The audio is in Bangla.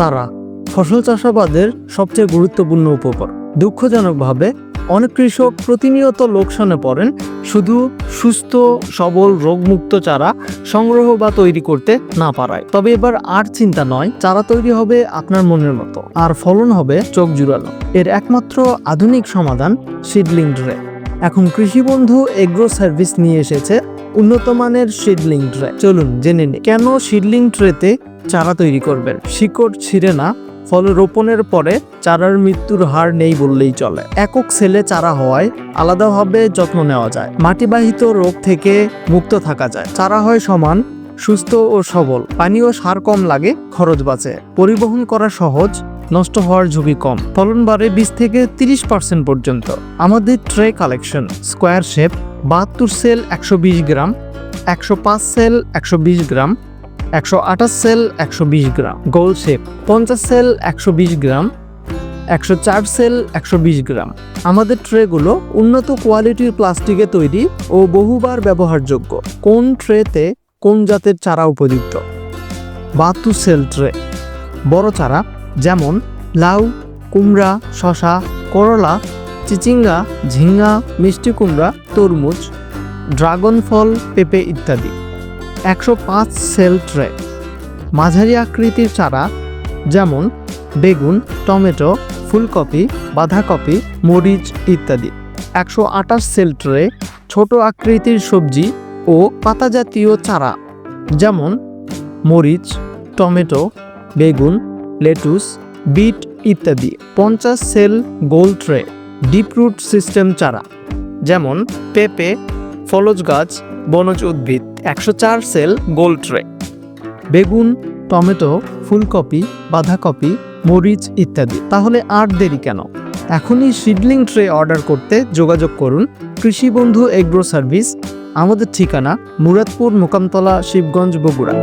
চারা ফসল চাষাবাদের সবচেয়ে গুরুত্বপূর্ণ উপকরণ। দুঃখজনকভাবে, অনেক কৃষক প্রতিনিয়ত লোকসানে পড়েন, শুধু সুস্থ, সবল, রোগমুক্ত চারা সংগ্রহ বা তৈরি করতে না পারায়। তবে এবার আর চিন্তা নয়, চারা তৈরি হবে আপনার মনের মতো, আর ফলন হবে চোখ জুড়ানো। এর একমাত্র আধুনিক সমাধান সিডলিং ড্রে। এখন কৃষি বন্ধু এগ্রো সার্ভিস নিয়ে এসেছে উন্নত মানের সিডলিং ট্রে চলুন জেনে নিই, কেন সিডলিং ট্রেতে চারা তৈরি করবেন। শিকড় ছিঁড়ে না, ফলে রোপণের পরে চারার মৃত্যুর হার নেই বললেই চলে। একক সেলে চারা হওয়ায় আলাদাভাবে যত্ন নেওয়া যায়। মাটিবাহিত রোগ থেকে মুক্ত থাকা যায়। চারা হয় সমান, সুস্থ ও সবল। পানি ও সার কম লাগে, খরচ বাঁচে। পরিবহন করা সহজ, নষ্ট হওয়ার ঝুঁকি কম। ফলন বাড়ে বিশ থেকে তিরিশ পার্সেন্ট পর্যন্ত। আমাদের ট্রে কালেকশন, স্কোয়ার শেপ, বাহাত্তর সেল একশো বিশ গ্রাম, একশো পাঁচ সেল একশো বিশ গ্রাম একশো আঠাশ সেল, একশো বিশ গ্রাম। গোল শেপ, পঞ্চাশ সেল, একশো বিশ গ্রাম, একশো চার সেল, একশো বিশ গ্রাম। আমাদের ট্রেগুলো উন্নত কোয়ালিটির প্লাস্টিকে তৈরি ও বহুবার ব্যবহারযোগ্য। কোন ট্রেতে কোন জাতের চারা উপযুক্ত? বাহাত্তর সেল ট্রে। বড় চারা যেমন লাউ, কুমড়া শশা করলা, চিচিঙ্গা, ঝিঙ্গা, মিষ্টি কুমড়া, তরমুজ, ড্রাগন ফল, পেঁপে ইত্যাদি। একশো পাঁচ সেল ট্রে। মাঝারি আকৃতির চারা যেমন বেগুন, টমেটো, ফুলকপি, বাঁধাকপি, মরিচ ইত্যাদি। একশো আঠাশ সেল ট্রে ছোট আকৃতির সবজি ও পাতাজাতীয় চারা যেমন মরিচ, টমেটো, বেগুন, লেটুস, বিট ইত্যাদি। পঞ্চাশ সেল গোল ট্রে, ডিপ রুট সিস্টেম চারা যেমন পেঁপে, ফলজ গাছ বনজ উদ্ভিদ, একশো চার সেল গোল ট্রে বেগুন, টমেটো, ফুলকপি, বাঁধাকপি, মরিচ ইত্যাদি। তাহলে আর দেরি কেন? এখনই সিডলিং ট্রে অর্ডার করতে যোগাযোগ করুন কৃষিবন্ধু এগ্রো সার্ভিস, আমাদের ঠিকানা মুরাদপুর, মোকামতলা, শিবগঞ্জ, বগুড়া।